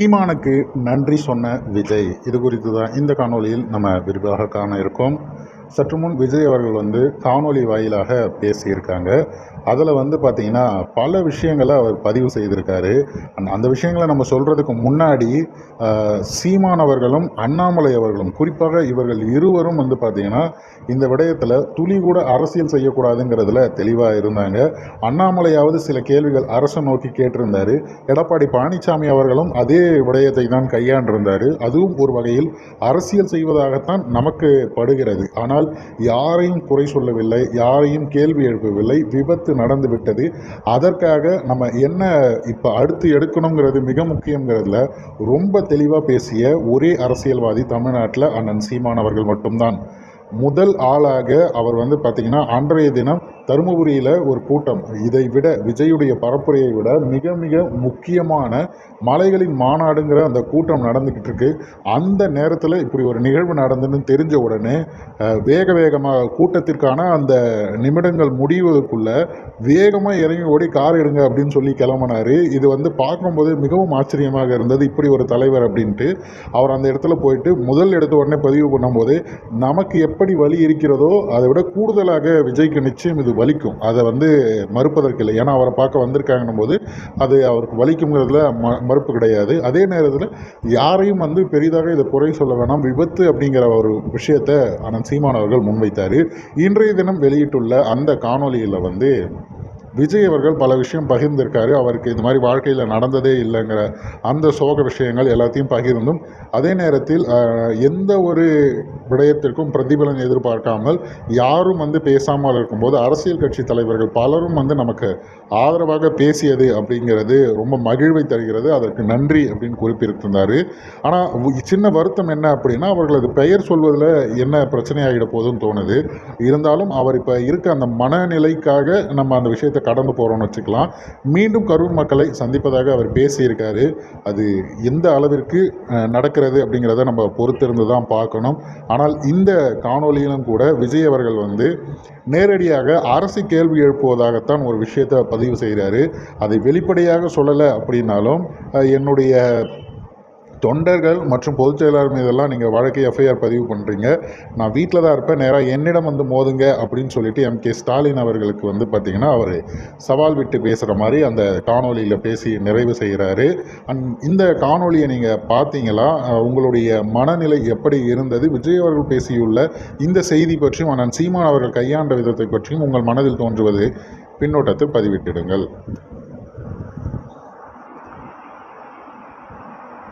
சீமானுக்கு நன்றி சொன்ன விஜய். இது குறித்து தான் இந்த காணொளியில் நம்ம விரிவாக காண இருக்கோம். சற்று முன் விஜய் அவர்கள் வந்து காணொளி வாயிலாக பேசியிருக்காங்க. அதில் வந்து பார்த்திங்கன்னா பல விஷயங்களை அவர் பதிவு செய்திருக்காரு. அந்த- அந்த விஷயங்களை நம்ம சொல்கிறதுக்கு முன்னாடி சீமான் அவர்களும் அண்ணாமலை அவர்களும் குறிப்பாக இவர்கள் இருவரும் வந்து பார்த்திங்கன்னா இந்த விடயத்தில் துளி கூட அரசியல் செய்யக்கூடாதுங்கிறதுல தெளிவாக இருந்தாங்க. அண்ணாமலையாவது சில கேள்விகள் அரசை நோக்கி கேட்டிருந்தாரு. எடப்பாடி பழனிசாமி அவர்களும் அதே விடயத்தை தான் கையாண்டிருந்தார். அதுவும் ஒரு வகையில் அரசியல் செய்வதாகத்தான் நமக்கு படுகிறது. ஆனால் யாரையும் குறை சொல்லவில்லை யாரையும் கேள்வி எழுப்பவில்லை விபத்து நடந்து விட்டது. அதற்காக நம்ம என்ன இப்போ அடுத்து எடுக்கணுங்கிறது மிக முக்கியங்கிறதுல ரொம்ப தெளிவாக பேசிய ஒரே அரசியல்வாதி தமிழ்நாட்டில் அண்ணன் சீமான் அவர்கள் மட்டும்தான். முதல் ஆளாக அவர் வந்து பார்த்திங்கன்னா அன்றைய தினம் தருமபுரியில் ஒரு கூட்டம். இதை விட விஜயுடைய பரப்புரையை விட மிக மிக முக்கியமான மலைகளின் மாநாடுங்கிற அந்த கூட்டம் நடந்துக்கிட்டு இருக்கு. அந்த நேரத்தில் இப்படி ஒரு நிகழ்வு நடந்துன்னு தெரிஞ்ச உடனே வேக வேகமாக கூட்டத்திற்கான அந்த நிமிடங்கள் முடிவதற்குள்ள வேகமாக இறங்கி ஓடி கார் எடுங்க அப்படின்னு சொல்லி கிளம்பினார். இது வந்து பார்க்கும்போது மிகவும் ஆச்சரியமாக இருந்தது. இப்படி ஒரு தலைவர் அப்படின்ட்டு அவர் அந்த இடத்துல போயிட்டு முதல் எடுத்த உடனே பதிவு பண்ணும்போது நமக்கு எப்படி வழி இருக்கிறதோ அதை விட கூடுதலாக விஜய்க்கு நிச்சயம் இது வலிக்கும். அதை வந்து மறுப்பதற்கு இல்லை. ஏன்னா அவரை பார்க்க வந்திருக்காங்கன்னும் போது அது அவருக்கு வலிக்குங்கிறதுல ம மறுப்பு கிடையாது. அதே நேரத்தில் யாரையும் வந்து பெரிதாக இதை குறை சொல்ல வேணாம். விபத்து அப்படிங்கிற ஒரு விஷயத்தை அனந்த் சீமான் அவர்கள் முன்வைத்தார். இன்றைய தினம் வெளியிட்டுள்ள அந்த காணொளியில் வந்து விஜய் அவர்கள் பல விஷயம் பகிர்ந்திருக்காரு. அவருக்கு இந்த மாதிரி வாழ்க்கையில் நடந்ததே இல்லைங்கிற அந்த சோக விஷயங்கள் எல்லாத்தையும் பகிர்ந்தும் அதே நேரத்தில் எந்த ஒரு விடயத்திற்கும் பிரதிபலன் எதிர்பார்க்காமல் யாரும் வந்து பேசாமல் இருக்கும்போது அரசியல் கட்சி தலைவர்கள் பலரும் வந்து நமக்கு ஆதரவாக பேசியது அப்படிங்கிறது ரொம்ப மகிழ்வை தருகிறது. அதற்கு நன்றி அப்படின்னு குறிப்பிட்டிருந்தார். ஆனால் சின்ன வருத்தம் என்ன அப்படின்னா அவர்களது பெயர் சொல்வதில் என்ன பிரச்சனையாகிட போகுதுன்னு தோணுது. இருந்தாலும் அவர் இப்போ இருக்க அந்த மனநிலைக்காக நம்ம அந்த விஷயத்தை கடந்து போகிறோம்னு வச்சுக்கலாம். மீண்டும் கரூர் மக்களை சந்திப்பதாக அவர் பேசியிருக்காரு. அது எந்த அளவிற்கு நடக்கிறது அப்படிங்கிறத நம்ம பொறுத்திருந்து தான் பார்க்கணும். ஆனால் இந்த காணொலியிலும் கூட விஜய் அவர்கள் வந்து நேரடியாக அரசு கேள்வி எழுப்புவதாகத்தான் ஒரு விஷயத்தை பதிவு செய்கிறாரு அதை வெளிப்படையாக சொல்லலை அப்படின்னாலும் என்னுடைய தொண்டர்கள் மற்றும் பொதுச் செயலாளர் மீதெல்லாம் நீங்கள் வழக்கை எஃப்ஐஆர் பதிவு பண்ணுறீங்க நான் வீட்டில் தான் இருப்பேன். நேராக என்னிடம் வந்து மோதுங்க அப்படின்னு சொல்லிட்டு எம் கே ஸ்டாலின் அவர்களுக்கு வந்து பார்த்திங்கன்னா அவர் சவால் விட்டு பேசுகிற மாதிரி அந்த காணொளியில் பேசி நிறைவு செய்கிறாரு அண்ட் இந்த காணொலியை நீங்கள் பார்த்தீங்களா உங்களுடைய மனநிலை எப்படி இருந்தது? விஜய் அவர்கள் பேசியுள்ள இந்த செய்தி பற்றியும் அண்ணன் சீமான் அவர்கள் கையாண்ட விதத்தை பற்றியும் உங்கள் மனதில் தோன்றுவது பின்னோட்டத்தில் பதிவிட்டிடுங்கள்.